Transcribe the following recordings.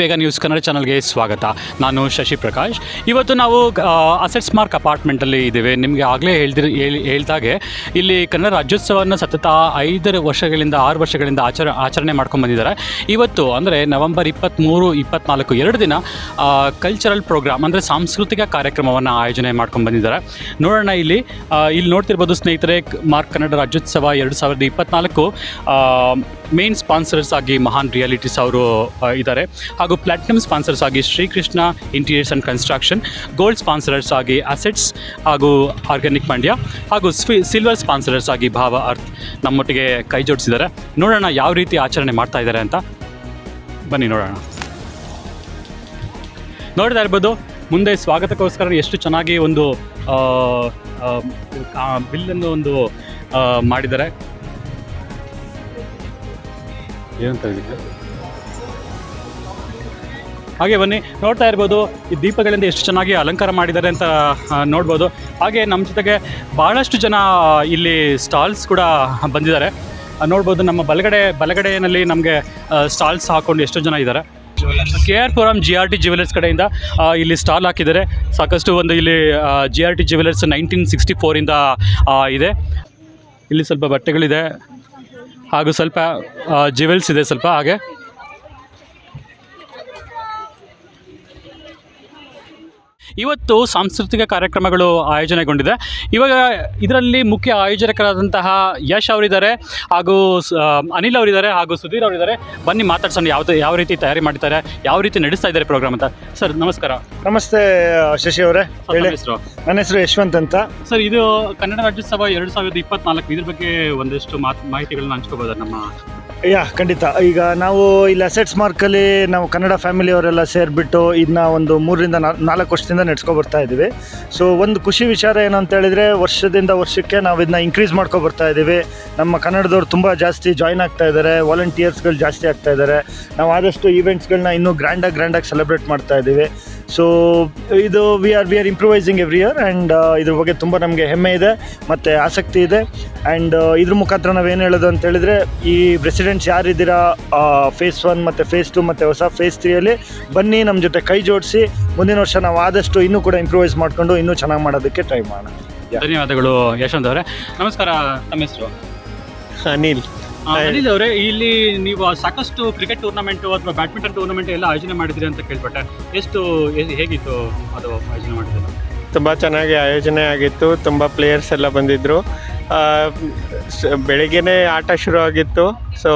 ಬೇಗ ನ್ಯೂಸ್ ಕನ್ನಡ ಚಾನಲ್ಗೆ ಸ್ವಾಗತ. ನಾನು ಶಶಿ ಪ್ರಕಾಶ್. ಇವತ್ತು ನಾವು ಅಸೆಟ್ಸ್ ಮಾರ್ಕ್ ಅಪಾರ್ಟ್ಮೆಂಟಲ್ಲಿ ಇದ್ದೇವೆ. ನಿಮಗೆ ಆಗಲೇ ಹೇಳ್ದಿರ, ಹೇಳಿ, ಹೇಳ್ದಾಗೆ, ಇಲ್ಲಿ ಕನ್ನಡ ರಾಜ್ಯೋತ್ಸವವನ್ನು ಸತತ ಐದು ವರ್ಷಗಳಿಂದ, ಆರು ವರ್ಷಗಳಿಂದ ಆಚರ, ಆಚರಣೆ ಮಾಡ್ಕೊಂಡು ಬಂದಿದ್ದಾರೆ. ಇವತ್ತು ಅಂದರೆ ನವೆಂಬರ್ ಇಪ್ಪತ್ತ್ಮೂರು ಇಪ್ಪತ್ನಾಲ್ಕು, ಎರಡು ದಿನ ಕಲ್ಚರಲ್ ಪ್ರೋಗ್ರಾಮ್ ಅಂದರೆ ಸಾಂಸ್ಕೃತಿಕ ಕಾರ್ಯಕ್ರಮವನ್ನು ಆಯೋಜನೆ ಮಾಡ್ಕೊಂಡು ಬಂದಿದ್ದಾರೆ. ನೋಡೋಣ ಇಲ್ಲಿ ಇಲ್ಲಿ ನೋಡ್ತಿರ್ಬೋದು ಸ್ನೇಹಿತರೆ ಮಾರ್ಕ್ ಕನ್ನಡ ರಾಜ್ಯೋತ್ಸವ ಎರಡು ಸಾವಿರದ ಇಪ್ಪತ್ತ್ನಾಲ್ಕು ಮೇನ್ ಸ್ಪಾನ್ಸರ್ಸ್ ಆಗಿ ಮಹಾನ್ ರಿಯಾಲಿಟೀಸ್ ಅವರು ಇದ್ದಾರೆ. ಹಾಗೂ ಪ್ಲಾಟಿನಮ್ ಸ್ಪಾನ್ಸರ್ಸ್ ಆಗಿ Srikrishna interiors and construction, gold sponsors ಆಗಿ ಅಸೆಟ್ಸ್ ಹಾಗೂ ಆರ್ಗ್ಯಾನಿಕ್ ಮಂಡ್ಯ ಹಾಗೂ ಸ್ವಿ, ಸಿಲ್ವರ್ ಸ್ಪಾನ್ಸರರ್ಸ್ ಆಗಿ ಭಾವ ಅರ್ಥ್ ನಮ್ಮೊಟ್ಟಿಗೆ ಕೈ ಜೋಡಿಸಿದ್ದಾರೆ. ನೋಡೋಣ ಯಾವ ರೀತಿ ಆಚರಣೆ ಮಾಡ್ತಾ ಇದ್ದಾರೆ ಅಂತ. ಬನ್ನಿ ನೋಡೋಣ. ನೋಡ್ತಾ ಇರ್ಬೋದು, ಮುಂದೆ ಸ್ವಾಗತಕ್ಕೋಸ್ಕರ ಎಷ್ಟು ಚೆನ್ನಾಗಿ ಒಂದು ಬಿಲ್ಲನ್ನು ಒಂದು ಮಾಡಿದ್ದಾರೆ. ಏನಂತ ಇದಕ್ಕೆ ಹಾಗೆ ಬನ್ನಿ, ನೋಡ್ತಾ ಇರ್ಬೋದು, ಈ ದೀಪಗಳಿಂದ ಎಷ್ಟು ಚೆನ್ನಾಗಿ ಅಲಂಕಾರ ಮಾಡಿದ್ದಾರೆ ಅಂತ ನೋಡ್ಬೋದು. ಹಾಗೆ ನಮ್ಮ ಜೊತೆಗೆ ಭಾಳಷ್ಟು ಜನ ಇಲ್ಲಿ ಸ್ಟಾಲ್ಸ್ ಕೂಡ ಬಂದಿದ್ದಾರೆ. ನೋಡ್ಬೋದು, ನಮ್ಮ ಬಲಗಡೆ, ಬಲಗಡೆಯಲ್ಲಿ ನಮಗೆ ಸ್ಟಾಲ್ಸ್ ಹಾಕೊಂಡು ಎಷ್ಟು ಜನ ಇದ್ದಾರೆ. K R Puram G R T jewellers ಕಡೆಯಿಂದ ಇಲ್ಲಿ ಸ್ಟಾಲ್ ಹಾಕಿದ್ದಾರೆ. ಸಾಕಷ್ಟು ಒಂದು ಇಲ್ಲಿ G R T jewellers nineteen sixty ಫೋರಿಂದ ಇದೆ ಇಲ್ಲಿ ಸ್ವಲ್ಪ ಬಟ್ಟೆಗಳಿದೆ, ಹಾಗೂ ಸ್ವಲ್ಪ ಜ್ಯುವೆಲ್ಸ್ ಇದೆ ಸ್ವಲ್ಪ ಹಾಗೆ. ಇವತ್ತು ಸಾಂಸ್ಕೃತಿಕ ಕಾರ್ಯಕ್ರಮಗಳು ಆಯೋಜನೆಗೊಂಡಿದೆ. ಇವಾಗ ಇದರಲ್ಲಿ ಮುಖ್ಯ ಆಯೋಜಕರಾದಂತಹ ಯಶ್ ಅವರಿದ್ದಾರೆ ಹಾಗೂ ಅನಿಲ್ ಅವರಿದ್ದಾರೆ ಹಾಗೂ ಸುಧೀರ್ ಅವರಿದ್ದಾರೆ. ಬನ್ನಿ ಮಾತಾಡ್ಸೋಣ ಯಾವ್ದು ಯಾವ ರೀತಿ ತಯಾರಿ ಮಾಡ್ತಾರೆ ಯಾವ ರೀತಿ ನಡೆಸ್ತಾ ಇದ್ದಾರೆ ಪ್ರೋಗ್ರಾಮ್ ಅಂತ. ಸರ್ ನಮಸ್ಕಾರ. ನಮಸ್ತೆ ಶಶಿ ಅವರೇ. ಹೆಸರು. ನನ್ನ ಹೆಸರು ಯಶವಂತ್ ಅಂತ. ಸರ್ ಇದು ಕನ್ನಡ ರಾಜ್ಯೋತ್ಸವ ಎರಡು ಸಾವಿರದ ಇಪ್ಪತ್ನಾಲ್ಕು ಇದ್ರ ಬಗ್ಗೆ ಒಂದಷ್ಟು ಮಾತ್ ಮಾಹಿತಿಗಳನ್ನ ಹಂಚ್ಕೋಬೋದಾ ನಮ್ಮ ಯಾ, ಖಂಡಿತ. ಈಗ ನಾವು ಇಲ್ಲಿ ಅಸೆಟ್ಸ್ ಮಾರ್ಕಲ್ಲಿ ನಾವು ಕನ್ನಡ ಫ್ಯಾಮಿಲಿಯವರೆಲ್ಲ ಸೇರಿಬಿಟ್ಟು ಇದನ್ನ ಒಂದು ಮೂರರಿಂದ ನಾಲ್ಕು ವರ್ಷದಿಂದ ನಡ್ಸ್ಕೊ ಬರ್ತಾ ಇದ್ದೀವಿ. ಸೊ ಒಂದು ಖುಷಿ ವಿಚಾರ ಏನು ಅಂತ ಹೇಳಿದ್ರೆ, ವರ್ಷದಿಂದ ವರ್ಷಕ್ಕೆ ನಾವು ಇದನ್ನ ಇನ್ಕ್ರೀಸ್ ಮಾಡ್ಕೊ ಬರ್ತಾ ಇದ್ದೀವಿ. ನಮ್ಮ ಕನ್ನಡದವ್ರು ತುಂಬ ಜಾಸ್ತಿ ಜಾಯ್ನ್ ಆಗ್ತಾ ಇದ್ದಾರೆ ವಾಲಂಟಿಯರ್ಸ್ಗಳು ಜಾಸ್ತಿ ಆಗ್ತಾ ಇದ್ದಾರೆ. ನಾವು ಆದಷ್ಟು ಈವೆಂಟ್ಸ್ಗಳನ್ನ ಇನ್ನೂ ಗ್ರ್ಯಾಂಡಾಗಿ ಗ್ರ್ಯಾಂಡಾಗಿ ಸೆಲೆಬ್ರೇಟ್ ಮಾಡ್ತಾ ಇದ್ದೀವಿ. ಸೊ ಇದು we are we are improvising every year and ಇದ್ರ ಬಗ್ಗೆ ತುಂಬ ನಮಗೆ ಹೆಮ್ಮೆ ಇದೆ ಮತ್ತು ಆಸಕ್ತಿ ಇದೆ. ಆ್ಯಂಡ್ ಇದ್ರ ಮುಖಾಂತರ ನಾವೇನು ಹೇಳೋದು ಅಂತ ಹೇಳಿದ್ರೆ ಈ ಪ್ರೆಸಿಡೆಂಟ್ಸ್ ಯಾರಿದ್ದೀರಾ ಫೇಸ್ ಒನ್ ಮತ್ತು ಫೇಸ್ ಟು ಮತ್ತು ಹೊಸ ಫೇಸ್ ತ್ರೀಯಲ್ಲಿ ಬನ್ನಿ ನಮ್ಮ ಜೊತೆ ಕೈ ಜೋಡಿಸಿ ಮುಂದಿನ ವರ್ಷ ನಾವು ಆದಷ್ಟು ಇನ್ನೂ ಕೂಡ ಇಂಪ್ರೂವೈಸ್ ಮಾಡಿಕೊಂಡು ಇನ್ನೂ ಚೆನ್ನಾಗಿ ಮಾಡೋದಕ್ಕೆ ಟ್ರೈ ಮಾಡೋಣ. ಧನ್ಯವಾದಗಳು ಯಶವಂತ್ ಅವರೇ. ನಮಸ್ಕಾರ ತಮ್ಮ ಹೆಸರು? ಅನಿಲ್. ಅನಿಲ್ ಅವರೇ ಇಲ್ಲಿ ನೀವು ಸಾಕಷ್ಟು ಕ್ರಿಕೆಟ್ ಟೂರ್ನಮೆಂಟ್ ಅಥವಾ ಬ್ಯಾಡ್ಮಿಂಟನ್ ಟೂರ್ನಮೆಂಟ್ ಎಲ್ಲ ಆಯೋಜನೆ ಮಾಡಿದ್ರಿ ಅಂತ ಕೇಳ್ಪಟ್ಟೆ. ಎಷ್ಟು ಹೇಗಿತ್ತು ಅದು ಆಯೋಜನೆ ಮಾಡಿದ್ರು ತುಂಬ ಚೆನ್ನಾಗಿ ಆಯೋಜನೆ ಆಗಿತ್ತು ತುಂಬ ಪ್ಲೇಯರ್ಸ್ ಎಲ್ಲ ಬಂದಿದ್ದರು ಬೆಳಿಗ್ಗೆನೇ ಆಟ ಶುರು ಆಗಿತ್ತು. ಸೊ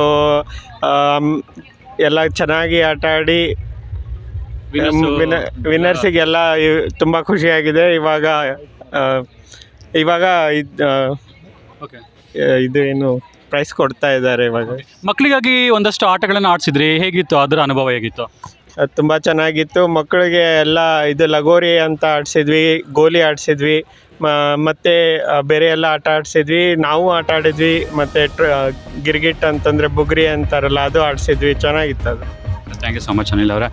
ಎಲ್ಲ ಚೆನ್ನಾಗಿ ಆಟ ಆಡಿ ವಿನ್ನರ್ಸಿಗೆಲ್ಲ ತುಂಬ ಖುಷಿಯಾಗಿದೆ. ಇವಾಗ ಇವಾಗ ಇದು ಏನು ಪ್ರೈಸ್ ಕೊಡ್ತಾ ಇದ್ದಾರೆ ಇವಾಗ. ಮಕ್ಕಳಿಗಾಗಿ ಒಂದಷ್ಟು ಆಟಗಳನ್ನು ಆಡಿಸಿದ್ರಿ ಹೇಗಿತ್ತು ಅದರ ಅನುಭವ ಹೇಗಿತ್ತು? ಅದು ತುಂಬ ಚೆನ್ನಾಗಿತ್ತು. ಮಕ್ಕಳಿಗೆ ಎಲ್ಲ ಇದು ಲಗೋರಿ ಅಂತ ಆಡಿಸಿದ್ವಿ ಗೋಲಿ ಆಡಿಸಿದ್ವಿ ಮತ್ತು ಬೇರೆ ಎಲ್ಲ ಆಟ ಆಡಿಸಿದ್ವಿ. ನಾವು ಆಟ ಆಡಿದ್ವಿ ಮತ್ತು ಟ್ರ ಗಿರ್ಗಿಟ್ ಅಂತಂದರೆ ಬುಗ್ರಿ ಅಂತಾರಲ್ಲ ಅದು ಆಡಿಸಿದ್ವಿ. ಚೆನ್ನಾಗಿತ್ತು ಅದು. Thank you so much Anil ಅವರೇ.